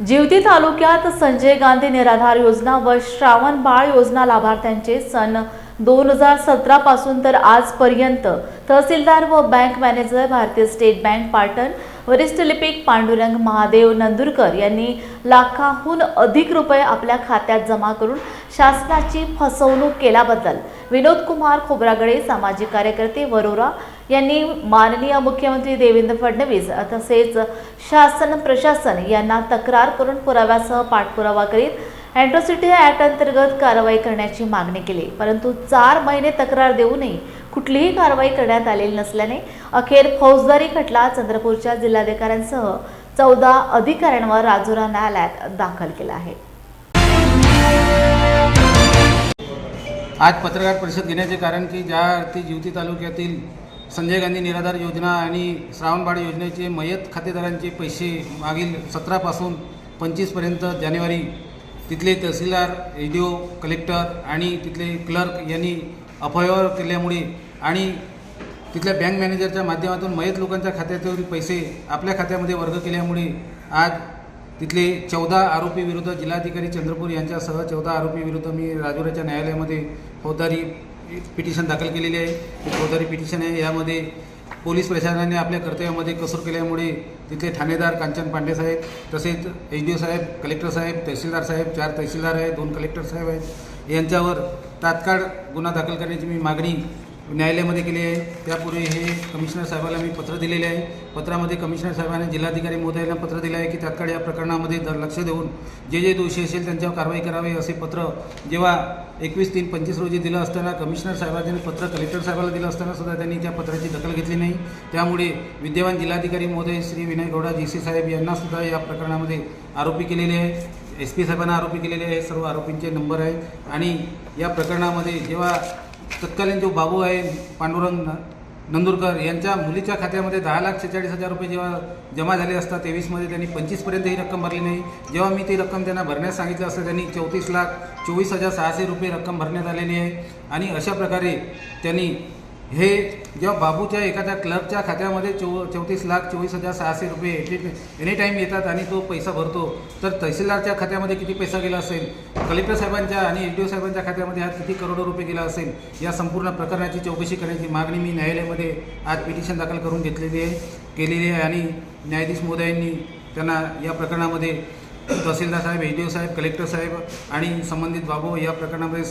जिवती तालुक्यात संजय गांधी निराधार योजना व श्रावण बाळ योजना लाभार्थ्यांचे सन दोन हजार सतरा पासून तर आजपर्यंत. तहसीलदार व bank manager Bharatiya state bank Patan वरिष्ठ लिपिक पांडुरंग महादेव नंदुरकर यांनी लाखाहून अधिक रुपये आपल्या खात्यात जमा करून शासनाची फसवणूक केल्याबद्दल. विनोद कुमार खोब्रागडे सामाजिक कार्यकर्ते वरोरा यांनी माननीय मुख्यमंत्री देवेंद्र फडणवीस तसेच शासन प्रशासन यांना तक्रार करून पुराव्यासह पाठपुरावा करीत अँट्रॉसिटी ऍक्ट अंतर्गत कारवाई करण्याची मागणी केली. परंतु चार महिने तक्रार देऊनही कुठलीही कारवाई करण्यात आलेली नसल्याने अखेर फौजदारी खटला चंद्रपूरच्या जिल्हाधिकाऱ्यांसह चौदा अधिकाऱ्यांवर राजुरा न्यायालयात दाखल केला आहे. आज पत्रकार परिषद घेण्याचे कारण की ज्या अर्थी जिवती तालुक्यातील संजय गांधी निराधार योजना आणि श्रावणबाळ योजनेचे मयत खातेदारांचे पैसे मागील सतरापासून पंचवीसपर्यंत जानेवारी. तिथले तहसीलदार एच डी ओ कलेक्टर आणि तिथले क्लर्क यांनी अपव्यवहार केल्यामुळे आणि तिथल्या बँक मॅनेजरच्या माध्यमातून मयत लोकांच्या खात्यातील पैसे आपल्या खात्यामध्ये वर्ग केल्यामुळे आज तिथले चौदा आरोपी विरुद्ध जिल्हाधिकारी चंद्रपूर यांच्यासह चौदा आरोपी विरुद्ध मी राजुराच्या न्यायालयामध्ये फौजदारी पिटिशन दाखल केलेली आहे. ही फौजदारी पिटिशन आहे. यामध्ये पोलीस प्रशासनाने आपल्या कर्तव्यामध्ये कसूर केल्यामुळे तिथले ठाणेदार कांचन पांडे साहेब तसेच एच डी ओ साहेब कलेक्टर साहेब तहसीलदार साहेब चार तहसीलदार आहेत दोन कलेक्टर साहेब आहेत. यांच्यावर तात्काळ गुन्हा दाखल करण्याची मी मागणी न्यायालयामध्ये केली आहे. त्यापूर्वी हे कमिशनर साहेबाला मी पत्र दिलेले आहे. पत्रामध्ये कमिशनर साहेबांनी जिल्हाधिकारी महोदयांना पत्र दिलं आहे की तात्काळ या प्रकरणामध्ये जर लक्ष देऊन जे जे दोषी असेल त्यांच्यावर कारवाई करावी असे पत्र जेव्हा एकवीस तीन पंचवीस रोजी दिलं असताना कमिशनर साहेबांनी पत्र कलेक्टर साहेबाला दिलं असताना सुद्धा त्यांनी त्या पत्राची दखल घेतली नाही. त्यामुळे विद्यमान जिल्हाधिकारी महोदय श्री विनय गौडा जी सी साहेब यांनासुद्धा या प्रकरणामध्ये आरोपी केलेले आहे. एस पी साहेबांना आरोपी केलेले आहे. सर्व आरोपींचे नंबर आहे. आणि या प्रकरणामध्ये जेव्हा तत्कालीन जो बाबू आहे पांडुरंग नंदुरकर यांच्या मुलीच्या खात्यामध्ये दहा लाख छेचाळीस हजार रुपये जेव्हा जमा झाले असता तेवीसमध्ये त्यांनी पंचवीसपर्यंत ही रक्कम भरली नाही. जेव्हा मी ती रक्कम त्यांना भरण्यास सांगितलं असतं त्यांनी चौतीस लाख चोवीस हजार सहाशे रुपये रक्कम भरण्यात आलेली आहे. आणि अशा प्रकारे त्यांनी हे जेव्हा बाबूच्या एखाद्या क्लबच्या खात्यामध्ये चौ चौतीस लाख चोवीस हजार सहाशे रुपये एनी टाईम येतात आणि तो पैसा भरतो तर तहसीलदारच्या खात्यामध्ये किती पैसा गेला असेल? कलेक्टर साहेबांच्या आणि एच डी ओ साहेबांच्या खात्यामध्ये हा किती करोडो रुपये गेला असेल या संपूर्ण प्रकरणाची चौकशी करण्याची मागणी मी न्यायालयामध्ये आज पिटिशन दाखल करून घेतलेली आहे केलेली आहे. आणि न्यायाधीश मोदयांनी त्यांना या प्रकरणामध्ये तहसीलदार साहेब एच डी ओ साहेब कलेक्टर साहेब आणि संबंधित बाबू या प्रकरणामध्ये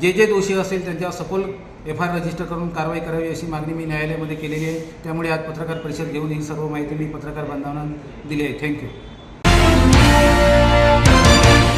जे जे दोषी असेल त्यांच्यावर सखोल एफ आय आर रजिस्टर करून कारवाई करावी अशी मागणी मी न्यायालयामध्ये केलेली आहे. त्यामुळे आज पत्रकार परिषद घेऊन ही सर्व माहिती मी पत्रकार बांधवांना दिली आहे. थँक्यू.